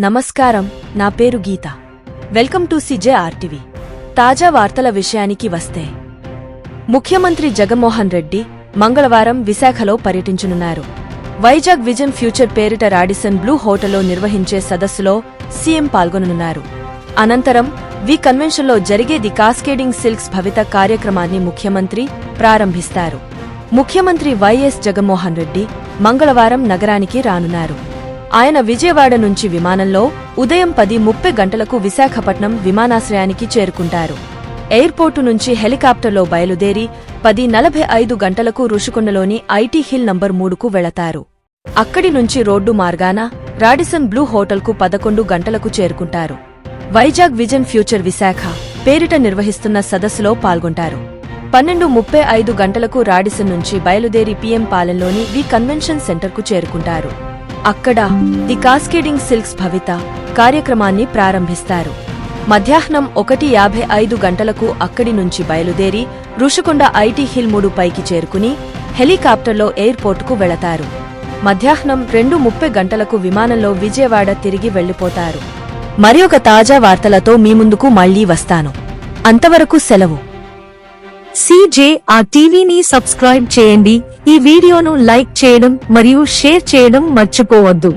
నమస్కారం నా పేరు Geetha. Welcome to CJ RTV. తాజా వార్తల విషయానికి వస్తే ముఖ్యమంత్రి జగన్మోహన్ రెడ్డి మంగళవారం విశాఖలో పర్యటించనున్నారు. వైజాగ్ విజన్ ఫ్యూచర్ పేరిట రాడిసన్ బ్లూ హోటల్లో నిర్వహించే సదస్సులో సీఎం పాల్గొననున్నారు. అనంతరం వి కన్వెన్షన్లో జరిగే ది కాస్కేడింగ్ సిల్క్స్ భవిత కార్యక్రమాన్ని ముఖ్యమంత్రి ప్రారంభిస్తారు. ముఖ్యమంత్రి వైఎస్ జగన్మోహన్ రెడ్డి మంగళవారం నగరానికి రానున్నారు. ఆయన విజయవాడ నుంచి విమానంలో ఉదయం పది ముప్పై గంటలకు విశాఖపట్నం విమానాశ్రయానికి చేరుకుంటారు. ఎయిర్పోర్టు నుంచి హెలికాప్టర్లో బయలుదేరి పది నలభై ఐదు గంటలకు రుషికొండలోని ఐటీ హిల్ నంబర్ మూడుకు వెళతారు. అక్కడి నుంచి రోడ్డు మార్గాన రాడిసన్ బ్లూ హోటల్కు పదకొండు గంటలకు చేరుకుంటారు. వైజాగ్ విజన్ ఫ్యూచర్ విశాఖ పేరిట నిర్వహిస్తున్న సదస్సులో పాల్గొంటారు. పన్నెండు ముప్పై ఐదు గంటలకు రాడిసన్ నుంచి బయలుదేరి పీఎం పాలెంలోని వి కన్వెన్షన్ సెంటర్కు చేరుకుంటారు. అక్కడ ది కాస్కేడింగ్ సిల్క్స్ భవిత కార్యక్రమాన్ని ప్రారంభిస్తారు. మధ్యాహ్నం ఒకటి యాభై ఐదు గంటలకు అక్కడి నుంచి బయలుదేరి ఋషికొండ ఐటీ హిల్ మూడు పైకి చేరుకుని హెలికాప్టర్లో ఎయిర్పోర్టుకు వెళతారు. మధ్యాహ్నం రెండు ముప్పై గంటలకు విమానంలో విజయవాడ తిరిగి వెళ్ళిపోతారు మరి ఒక తాజా వార్తలతో మీ ముందుకు మళ్ళీ వస్తాను. అంతవరకు సెలవు. సిజే ఆ టీవీని సబ్స్క్రైబ్ చేయండి. ఈ వీడియోను లైక్ చేయడం మరియు షేర్ చేయడం మర్చిపోవద్దు.